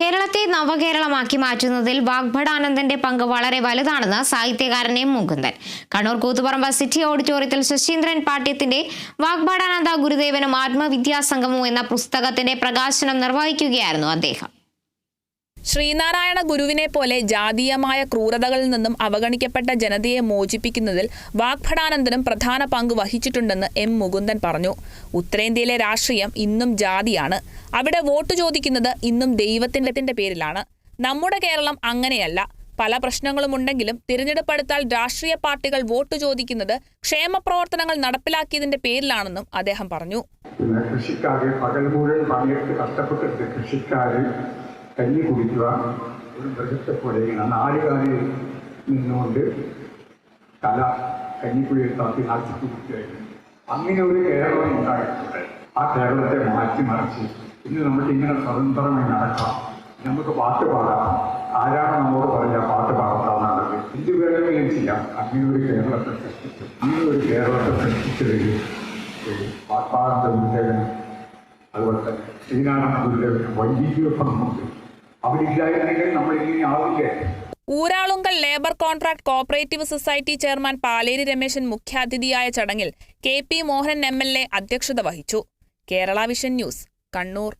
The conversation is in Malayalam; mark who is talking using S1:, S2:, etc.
S1: കേരളത്തെ നവകേരളമാക്കി മാറ്റുന്നതിൽ വാഗ്ഭടാനന്ദന്റെ പങ്ക് വളരെ വലുതാണെന്ന് സാഹിത്യകാരൻ എം മുകുന്ദൻ. കണ്ണൂർ കൂത്തുപറമ്പ് സിറ്റി ഓഡിറ്റോറിയത്തിൽ ശശീന്ദ്രൻ പാട്യത്തിന്റെ വാഗ്ഭടാനന്ദ ഗുരുദേവനും ആത്മവിദ്യാസംഗമവും എന്ന പുസ്തകത്തിന്റെ പ്രകാശനം നിർവഹിക്കുകയായിരുന്നു അദ്ദേഹം.
S2: ശ്രീനാരായണ ഗുരുവിനെ പോലെ ജാതീയമായ ക്രൂരതകളിൽ നിന്നും അവഗണിക്കപ്പെട്ട ജനതയെ മോചിപ്പിക്കുന്നതിൽ വാഗ്ഭടാനന്ദനും പ്രധാന പങ്ക് വഹിച്ചിട്ടുണ്ടെന്ന് എം മുകുന്ദൻ പറഞ്ഞു. ഉത്തരേന്ത്യയിലെ രാഷ്ട്രീയം ഇന്നും ജാതിയാണ്. അവിടെ വോട്ട് ചോദിക്കുന്നത് ഇന്നും ദൈവത്തിന്റെ പേരിലാണ്. നമ്മുടെ കേരളം അങ്ങനെയല്ല. പല പ്രശ്നങ്ങളും ഉണ്ടെങ്കിലും തിരഞ്ഞെടുപ്പെടുത്താൽ രാഷ്ട്രീയ പാർട്ടികൾ വോട്ട് ചോദിക്കുന്നത് ക്ഷേമ പ്രവർത്തനങ്ങൾ നടപ്പിലാക്കിയതിന്റെ പേരിലാണെന്നും അദ്ദേഹം പറഞ്ഞു.
S3: കൃഷിക്കാര് പകൽ മുഴുവൻ പണിയെടുത്ത് കഷ്ടപ്പെട്ടിട്ട് കൃഷിക്കാര് കഞ്ഞി കുടിക്കുക ഒരു പ്രശസ്ത പോലെ ഇങ്ങനെ നാലുകാലിൽ നിന്നുകൊണ്ട് തല കഞ്ഞിക്കുഴിയിൽ താത്തി നാച്ചു കുടിക്കുകയായിരുന്നു അങ്ങനെ ഒരു കേരളം ഉണ്ടായിട്ടുണ്ട്. ആ കേരളത്തെ മാറ്റിമറിച്ച് ഇന്ന് നമുക്ക് ഇങ്ങനെ സ്വതന്ത്രമായി നടക്കാം. നമുക്ക് പാട്ട് പാടാം. ആരാണ് നമ്മോട് പറഞ്ഞ പാട്ട് പാടത്താവുന്നത് എന്ത് വേണമെങ്കിലും ചെയ്യാം അങ്ങനെ ഒരു കേരളത്തെ സൃഷ്ടിച്ചു. അങ്ങനെ ഒരു കേരളത്തെ സൃഷ്ടിച്ചതിൽ പാട്ടാനന്ദ ഗുരുദേവനും അതുപോലെ തന്നെ ശ്രീനാരായണ ഗുരുദേവനും വലിയ പങ്കുണ്ട് നമ്മൾ
S2: Uralungal labour contract cooperative society chairman Paleri Rameshan മുഖ്യാതിഥിയായ ചടങ്ങിൽ K P Mohanan M L A അധ്യക്ഷത വഹിച്ചു. Kerala vision news Kannur.